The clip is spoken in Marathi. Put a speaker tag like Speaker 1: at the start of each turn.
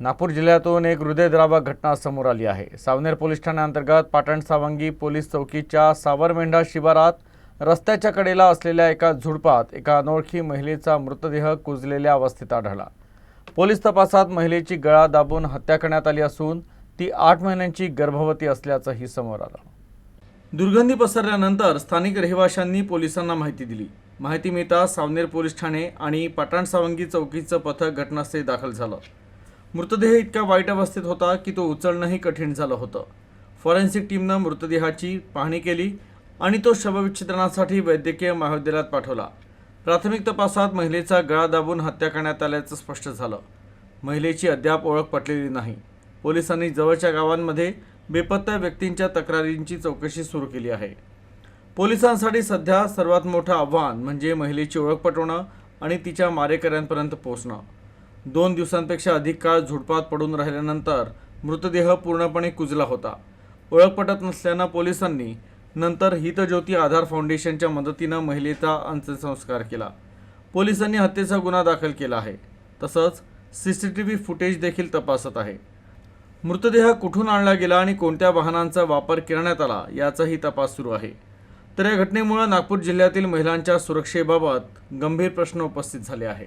Speaker 1: नागपूर जिल्ह्यातून एक हृदयद्रावक घटना समोर आली आहे. सावनेर पोलीस ठाण्याअंतर्गत पाटण सावंगी पोलीस चौकीच्या सावरमेंढा शिवारात रस्त्याच्या कडेला असलेल्या एका झुडपात एका अनोळखी महिलेचा मृतदेह कुजलेल्या अवस्थेत आढळला. पोलीस तपासात महिलेची गळा दाबून हत्या करण्यात आली असून ती आठ महिन्यांची गर्भवती असल्याचंही समोर आलं. दुर्गंधी पसरल्यानंतर स्थानिक रहिवाशांनी पोलिसांना माहिती दिली. माहिती मिळताच सावनेर पोलीस ठाणे आणि पाटण सावंगी चौकीचं पथक घटनास्थळी दाखल झालं. मृतदेह इतक्या वाईट अवस्थेत होता की तो उचलणंही कठीण झालं होतं. फॉरेन्सिक टीमनं मृतदेहाची पाहणी केली आणि तो शवविच्छेदनासाठी वैद्यकीय महाविद्यालयात पाठवला. प्राथमिक तपासात महिलेचा गळा दाबून हत्या करण्यात आल्याचं स्पष्ट झालं. महिलेची अद्याप ओळख पटलेली नाही. पोलिसांनी जवळच्या गावांमध्ये बेपत्ता व्यक्तींच्या तक्रारींची चौकशी सुरू केली आहे. पोलिसांसाठी सध्या सर्वात मोठं आव्हान म्हणजे महिलेची ओळख पटवणं आणि तिच्या मारेकऱ्यांपर्यंत पोहोचणं. दोन दिवसांपेक्षा अधिक काळ झुडपात पडून राहिल्यानंतर मृतदेह पूर्णपणे कुजला होता. ओळख पटत नसल्यानं पोलिसांनी नंतर हितज्योती आधार फाउंडेशनच्या मदतीनं महिलेचा अंत्यसंस्कार केला. पोलिसांनी हत्येचा गुन्हा दाखल केला आहे. तसंच C C T V footage देखील तपासत आहे. मृतदेह कुठून आणला गेला आणि कोणत्या वाहनांचा वापर करण्यात आला याचाही तपास सुरू आहे. तर या घटनेमुळे नागपूर जिल्ह्यातील महिलांच्या सुरक्षेबाबत गंभीर प्रश्न उपस्थित झाले आहे